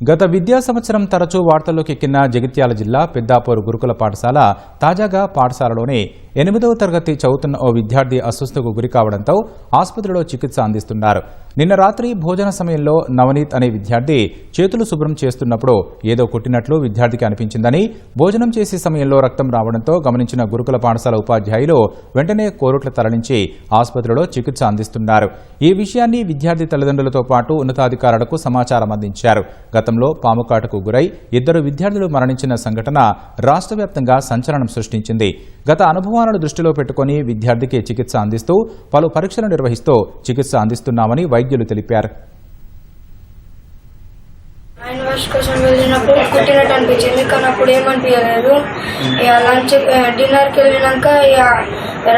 గత విద్యా సంవత్సరం తరచూ వార్తల్లోకి ఎక్కిన జగిత్యాల జిల్లా పెద్దాపూర్ గురుకుల పాఠశాల తాజాగా పాఠశాలలోని ఎనిమిదవ తరగతి చదువుతున్న ఓ విద్యార్థి అస్వస్థకు గురి కావడంతో ఆసుపత్రిలో చికిత్స అందిస్తున్నారు. నిన్న రాత్రి భోజన సమయంలో నవనీత్ అనే విద్యార్థి చేతులు శుభ్రం చేస్తున్నప్పుడు ఏదో కొట్టినట్లు విద్యార్థికి అనిపించిందని భోజనం చేసే సమయంలో రక్తం రావడంతో గమనించిన గురుకుల పాఠశాల ఉపాధ్యాయులు వెంటనే కోరుట్ల తరలించి ఆసుపత్రిలో చికిత్స అందిస్తున్నారు. ఈ విషయాన్ని విద్యార్థి తల్లిదండ్రులతో పాటు ఉన్నతాధికారులకు సమాచారం అందించారు. గతంలో పాముకాటకు గురై ఇద్దరు విద్యార్థులు మరణించిన సంఘటన రాష్ట్ర వ్యాప్తంగా సంచలనం సృష్టించింది. గత అనుభవాలను దృష్టిలో పెట్టుకుని విద్యార్థికి చికిత్స అందిస్తూ పలు పరీక్షలు నిర్వహిస్తూ చికిత్స అందిస్తున్నామని వైద్యులు తెలిపారు. హ్యాండ్ వాష్ కోసం వెళ్ళినప్పుడు కుట్టినట్టు అనిపించింది. కానీ అప్పుడు ఏమనిపించలేదు. ఇక లంచ్ డిన్నర్కి వెళ్ళినాక ఇక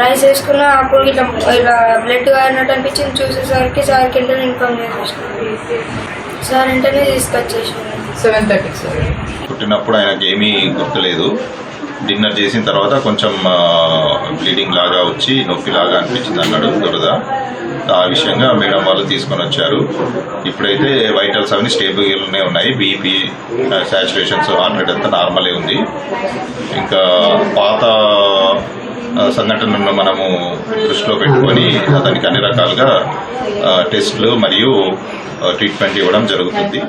రైస్ వేసుకున్నా అప్పుడు ఇట్లా ఇలా బ్లడ్ కారినట్టు అనిపించింది. చూసేసరికి సార్కి వెంటనే ఇన్ఫార్మ్ చేసేసాను సార్ వెంటనే తీసుకొచ్చేసాను సెవెన్ థర్టీకి సార్. పుట్టినప్పుడు ఆయనకి ఏమీ గుర్తులేదు. డిన్నర్ చేసిన తర్వాత కొంచెం బ్లీడింగ్ లాగా వచ్చి నొప్పి లాగా అనిపించింది అన్నాడు దురద. ఆ విషయంగా మేడం వాళ్ళు తీసుకొని వచ్చారు. ఇప్పుడైతే వైటల్స్ అవన్నీ స్టేబుల్గానే ఉన్నాయి బీపీ సాచురేషన్స్ హార్ట్ రేట్ అంతా నార్మలే ఉంది. ఇంకా పాత సంఘటనను మనము దృష్టిలో పెట్టుకొని అతనికి అన్ని రకాలుగా టెస్ట్లు టెస్టులు మరియు ట్రీట్మెంట్ ఇవ్వడం జరుగుతుంది.